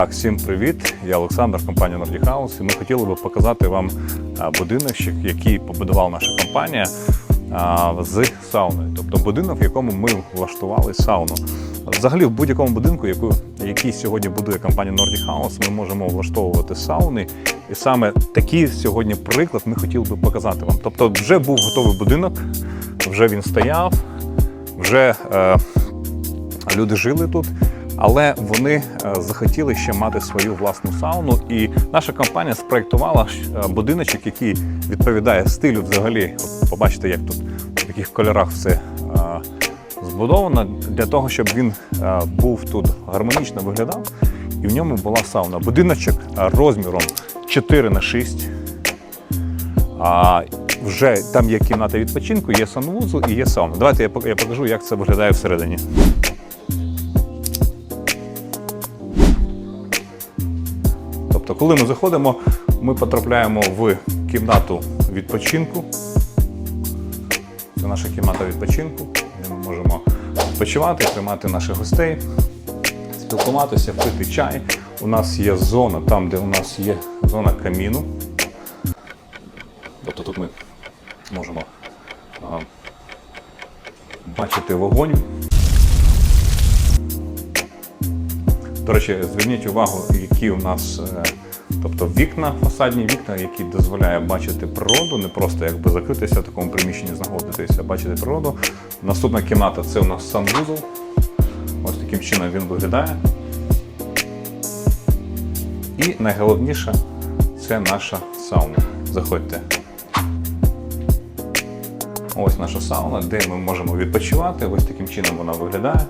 Так, всім привіт! Я Олександр, компанія Nordic House. І ми хотіли би показати вам будинок, який побудувала наша компанія з сауною. Тобто будинок, в якому ми влаштували сауну. Взагалі, в будь-якому будинку, який сьогодні будує компанія Nordic House, ми можемо влаштовувати сауни. І саме такий сьогодні приклад ми хотіли би показати вам. Тобто, вже був готовий будинок, вже він стояв, вже е, люди жили тут. Але вони е, захотіли ще мати свою власну сауну, і наша компанія спроектувала е, будиночок, який відповідає стилю взагалі. От побачите, як тут в таких кольорах все е, збудовано, для того, щоб він був тут гармонічно виглядав, і в ньому була сауна. Будиночок розміром 4 на 6. А вже там є кімната відпочинку, є санвузол і є сауна. Давайте я покажу, як це виглядає всередині. Тобто, коли ми заходимо, ми потрапляємо в кімнату відпочинку. Це наша кімната відпочинку, де ми можемо відпочивати, приймати наших гостей, спілкуватися, пити чай. У нас є зона, там, де у нас є зона каміну. Тобто тут ми можемо а, бачити вогонь. До речі, зверніть увагу, які у нас е, тобто вікна, фасадні вікна, які дозволяють бачити природу, не просто якби закритися в такому приміщенні, знаходитися, а бачити природу. Наступна кімната це у нас санвузол. Ось таким чином він виглядає. І найголовніше це наша сауна. Заходьте. Ось наша сауна, де ми можемо відпочивати. Ось таким чином вона виглядає.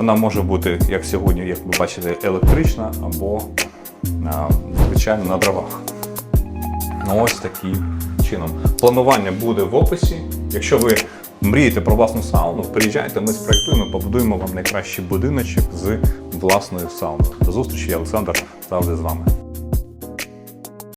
Вона може бути, як сьогодні, як ви бачите, електрична або звичайно на дровах. Ну, ось таким чином. Планування буде в описі. Якщо ви мрієте про власну сауну, приїжджайте, ми спроектуємо, побудуємо вам найкращий будиночок з власною сауною. До зустрічі, Олександр завжди з вами.